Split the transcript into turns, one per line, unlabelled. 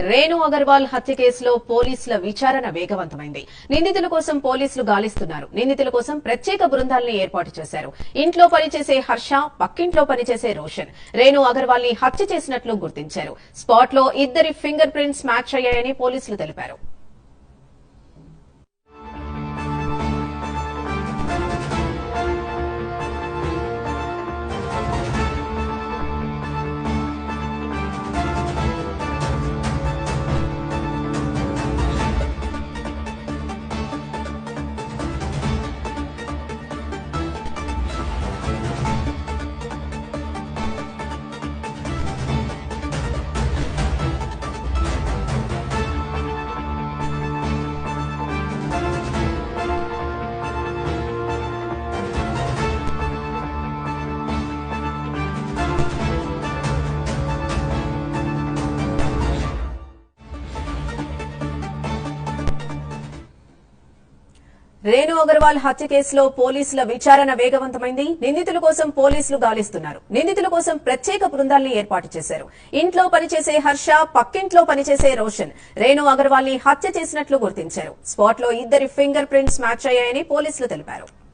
రేణు అగర్వాల్ హత్య కేసులో పోలీసుల విచారణ వేగవంతమైంది. నిందితుల కోసం పోలీసులు గాలిస్తున్నారు. నిందితుల కోసం ప్రత్యేక బృందాలను ఏర్పాటు చేశారు. ఇంట్లో పనిచేసే హర్ష పక్కింట్లో పనిచేసే రోషన్ రేణు అగర్వాల్ని హత్య చేసినట్లు గుర్తించారు. స్పాట్లో ఇద్దరి ఫింగర్ ప్రింట్స్ మ్యాచ్ అయ్యాయని పోలీసులు తెలిపారు. రేణు అగర్వాల్ హత్య కేసులో పోలీసుల విచారణ వేగవంతమైంది. నిందితుల కోసం పోలీసులు గాలిస్తున్నారు. నిందితుల కోసం ప్రత్యేక బృందాల్ని ఏర్పాటు చేశారు. ఇంట్లో పనిచేసే హర్ష పక్కింట్లో పనిచేసే రోషన్ రేణు అగర్వాల్ని హత్య చేసినట్లు గుర్తించారు. స్పాట్లో ఇద్దరి ఫింగర్ ప్రింట్స్ మ్యాచ్ అయ్యాయని పోలీసులు తెలిపారు.